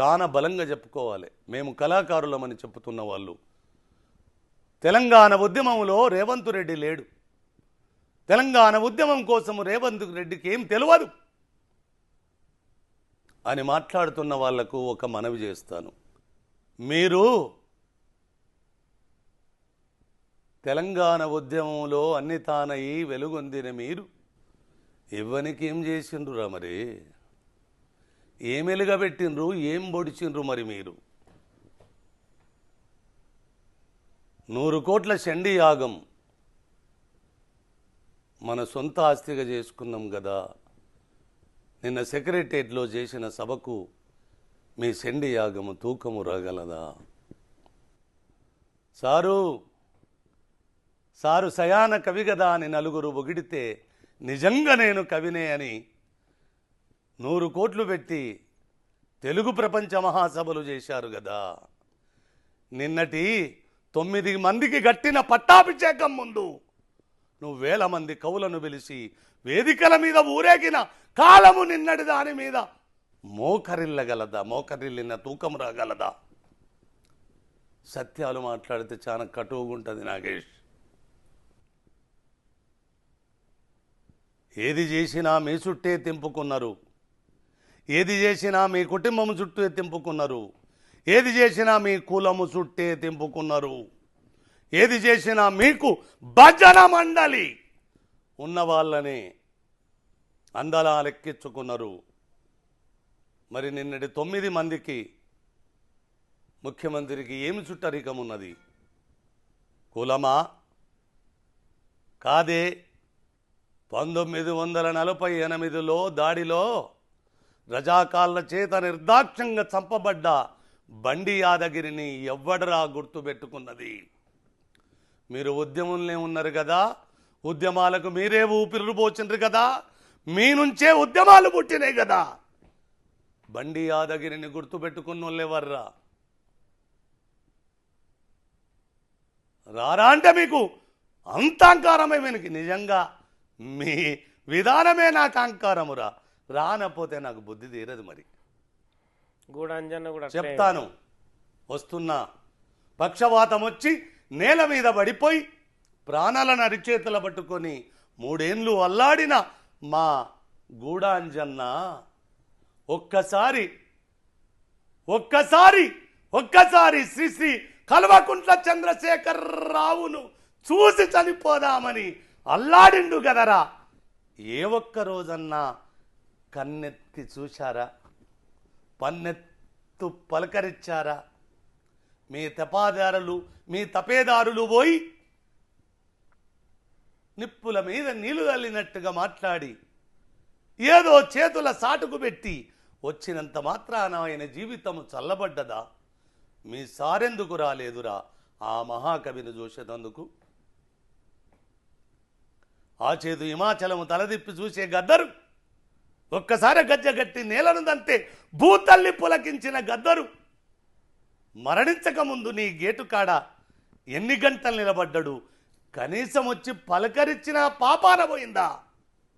చాలా బలంగా చెప్పుకోవాలి. మేము కళాకారులమని చెప్పుతున్న వాళ్ళు. తెలంగాణ ఉద్యమంలో రేవంత్ రెడ్డి లేడు. తెలంగాణ ఉద్యమం కోసం రేవంత్ రెడ్డికి ఏం తెలియదు అని మాట్లాడుతున్న వాళ్ళకు ఒక మనవి చేస్తాను. మీరు తెలంగాణ ఉద్యమంలో అన్ని తానయి వెలుగొందిన మీరు ఇవ్వనికి ఏం చేసిండ్రురా మరి? ఏం ఎలుగబెట్టిండ్రు ఏం పొడిచిండ్రు మరి మీరు? నూరు కోట్ల షండి యాగం మన సొంత ఆస్తిగా చేసుకున్నాం కదా. నిన్న సెక్రటరియట్లో చేసిన సభకు మీ సెండి యాగము తూకము రాగలదా? సారు సారు సయాన కవి కదా అని నలుగురు ఒగిడితే నిజంగా నేను కవినే అని నూరు కోట్లు పెట్టి తెలుగు ప్రపంచ మహాసభలు చేశారు కదా నిన్నటి తొమ్మిది మందికి గట్టిన పట్టాభిషేకం ముందు నువ్వు వేల మంది కవులను పిలిచి వేదికల మీద ఊరేగిన కాలము నిన్నటి దాని మీద మోకరిల్లగలదా? మోకరిల్లిన తూకం రాగలదా? సత్యాలు మాట్లాడితే చాలా కటువుగా ఉంటుంది నాగేష్. ఏది చేసినా మీ చుట్టే తెంపుకున్నారు. ఏది చేసినా మీ కుటుంబం చుట్టే తెంపుకున్నారు. ఏది చేసినా మీ కులము చుట్టే తెంపుకున్నారు. ఏది చేసినా మీకు భజన మండలి ఉన్న వాళ్ళని అందలా లెక్కించుకున్నారు. మరి నిన్నటి తొమ్మిది మందికి ముఖ్యమంత్రికి ఏమి చుట్టరికం ఉన్నది? కులమా? కాదే. పంతొమ్మిది వందల నలభై ఎనిమిదిలో దాడిలో రజాకాళ్ళ చేత నిర్దాక్షంగా చంపబడ్డ బండి యాదగిరిని ఎవ్వడరా గుర్తుపెట్టుకున్నది? మీరు ఉద్యమంలో ఉన్నారు కదా ఉద్యమాలకు మీరే ఊపిరులు పోచిండ్రు కదా మీ నుంచే ఉద్యమాలు పుట్టినాయి కదా. బండి యాదగిరిని గుర్తుపెట్టుకున్న వాళ్ళెవర్రా రారా అంటే మీకు అంత అహంకారమే వెనక్కి నిజంగా మీ విధానమే నాకు అహంకారమురా రానపోతే నాకు బుద్ధి తీరదు మరి గూడాంజన్న కూడా. చెప్తాను వస్తున్నా పక్షవాతం వచ్చి నేల మీద పడిపోయి ప్రాణాలను అరిచేతుల పట్టుకొని మూడేండ్లు అల్లాడిన మా గూడాంజన్న ఒక్కసారి ఒక్కసారి ఒక్కసారి శ్రీ శ్రీ కల్వకుంట్ల చంద్రశేఖర్ రావును చూసి చనిపోదామని అల్లాడిండు గదరా ఏ ఒక్క రోజన్నా కన్నెత్తి చూశారా? పన్నెత్తు పలకరించారా? మీ తపాదారులు మీ తపేదారులు పోయి నిప్పుల మీద నీళ్ళు తల్లినట్టుగా మాట్లాడి ఏదో చేతుల సాటుకు పెట్టి వచ్చినంత మాత్రాన ఆయన జీవితం చల్లబడ్డదా? మీ సారెందుకు రాలేదురా ఆ మహాకవిని చూసేటందుకు? ఆ చేతు హిమాచలము తలదిప్పి చూసే గద్దరు ఒక్కసారి గజ్జగట్టి నేలను దంతే భూతల్లి పులకించిన గద్దరు. మరణించక ముందు నీ గేటు కాడ ఎన్ని గంటలు నిలబడ్డాడు? కనీసం వచ్చి పలకరించిన పాపాన పోయిందా?